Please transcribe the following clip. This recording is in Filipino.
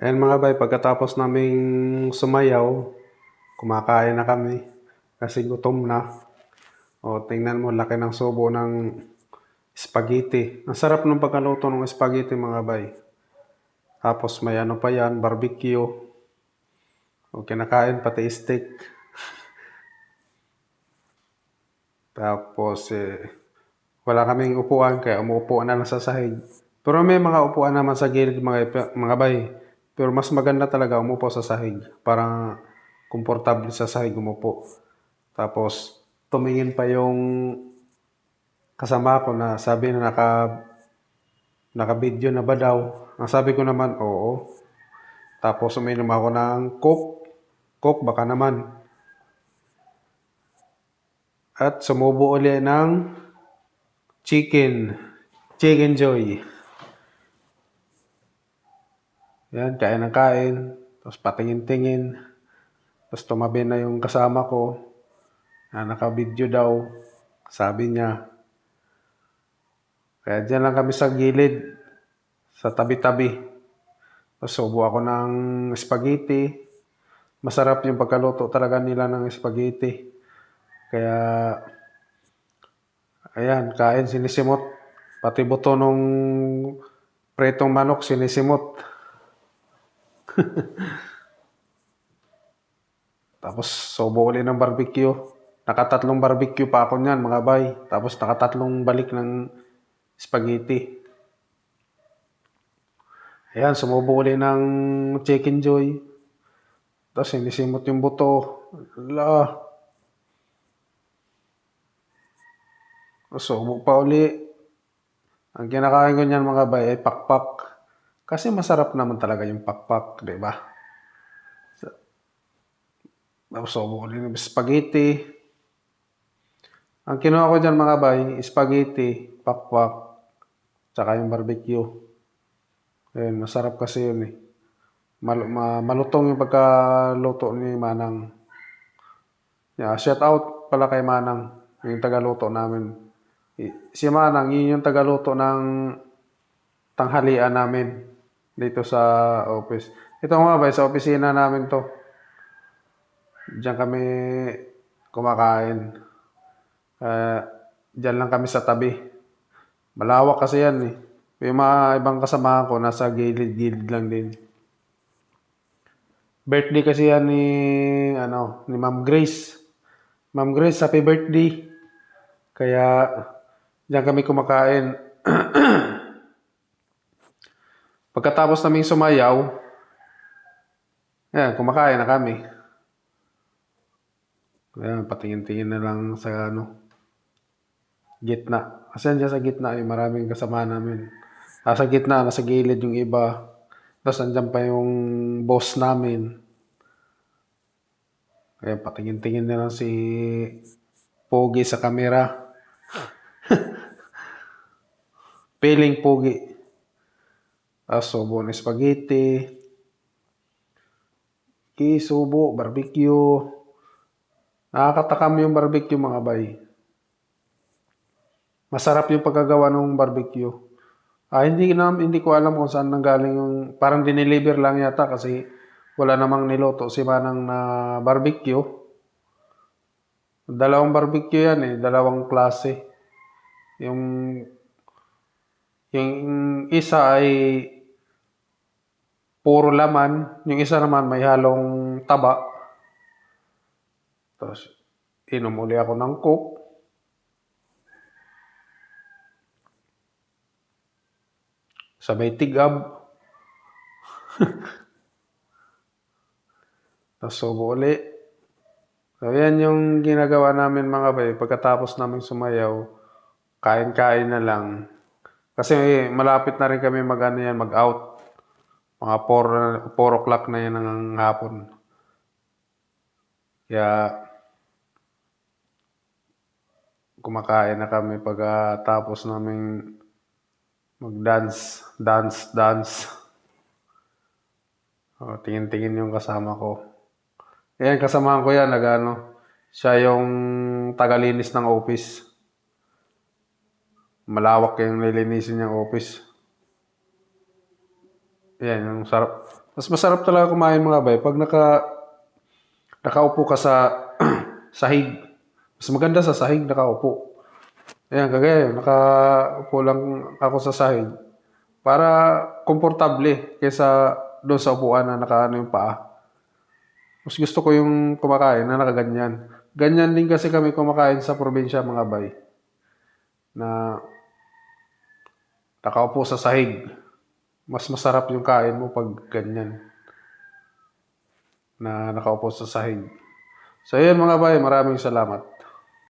Ayan mga bay, pagkatapos naming sumayaw, kumakain na kami kasi gutom na. O, tingnan mo, laki ng subo ng spaghetti. Ang sarap ng pagkaluto ng spaghetti mga bay. Tapos may ano pa yan, barbecue. O, kinakain pati steak. Tapos, eh, wala kaming upuan, kaya umuupo na lang sa sahig. Pero may mga upuan naman sa gilid mga, mga bay. Pero mas maganda talaga umupo sa sahig. Para komportable sa sahig umupo. Tapos, tumingin pa yung kasama ko na sabi na naka naka-video na ba daw? Ang sabi ko naman, oo. Tapos uminom ako ng coke. Coke baka naman. At sumubo uli ng chicken. Chicken joy. Yan, kain ng kain. Tapos patingin-tingin. Tapos tumabi na yung kasama ko. Na naka-video daw. Sabi niya. Kaya dyan lang kami sa gilid. Sa tabi-tabi. Tapos subo ako ng spaghetti. Masarap yung pagkaluto talaga nila ng spaghetti. Kaya, ayan, kain, sinisimot. Pati buto nung pretong manok, sinisimot. Tapos, subo uli ng barbecue. Nakatatlong barbecue pa ako niyan, mga bay. Tapos, nakatatlong balik ng spaghetti. Ayan, sumubo uli ng chicken joy. Tapos, sinisimot yung buto. Ala. Subo pa uli. Ang kinakain ko niyan mga bay ay pakpak. Kasi masarap naman talaga yung pakpak, di ba? So, Tapos subo uli ng spaghetti. Ang kinuha ko dyan mga bay, spaghetti, pakpak, tsaka yung barbecue. Ayun, masarap kasi yun eh. Mal- ma- malutong yung pagkaluto ni Manang. Yeah, shout out pala kay Manang, yung tagaluto namin. Si Manang, yun yung tagaluto ng tanghalian namin dito sa office. Ito nga ba, sa opisina namin to. Diyan kami kumakain. Uh, diyan lang kami sa tabi. Malawak kasi yan eh. Yung mga ibang kasama ko, nasa gilid-gilid lang din. Birthday kasi yan ni, ano, ni Ma'am Grace. Ma'am Grace, happy birthday. Kaya, diyan kami kumakain. Pagkatapos naming sumayaw, yan, kumakain na kami. Ayan, patingin-tingin na lang sa ano, gitna. Kasi andyan sa gitna yung maraming kasama namin. Nasa gitna, nasa gilid yung iba. Tapos andyan pa yung boss namin. Kaya patingin-tingin na lang si Pogi sa kamera. Piling Pogi. Subo ng spaghetti. Kisubo, barbecue. Nakakatakam yung barbecue mga bay. Masarap yung pagkagawa ng barbecue. Ah, hindi na hindi ko alam kung saan nanggaling yung parang dineliver lang yata kasi wala namang niluto si Manang na barbecue. Dalawang barbecue yan eh, dalawang klase. Yung yung isa ay puro laman, yung isa naman may halong taba. Tapos inom uli ako ng coke. Sabay tigab. Tapos subo uli. So, yan yung ginagawa namin mga bay. Pagkatapos namin sumayaw, kain-kain na lang. Kasi malapit na rin kami mag, ano yan, mag-out. Mga 4, 4 o'clock na yan ng hapon. Kaya, kumakain na kami pagkatapos namin mag-dance, dance, dance. O, tingin-tingin yung kasama ko. Ayan, kasamahan ko yan, nagano. Siya yung tagalinis ng office. Malawak yung nilinisin niyang office. Ayan, yung sarap. Mas masarap talaga kumain mga bay pag naka nakaupo ka sa sahig. Mas maganda sa sahig nakaupo. Ayan, kagaya nakaupo lang ako sa sahig. Para komportable kaysa doon sa upuan na nakaano yung paa. Mas gusto ko yung kumakain na nakaganyan. Ganyan din kasi kami kumakain sa probinsya mga bay. Na nakaupo sa sahig. Mas masarap yung kain mo pag ganyan. Na nakaupo sa sahig. So yun mga bay, maraming salamat.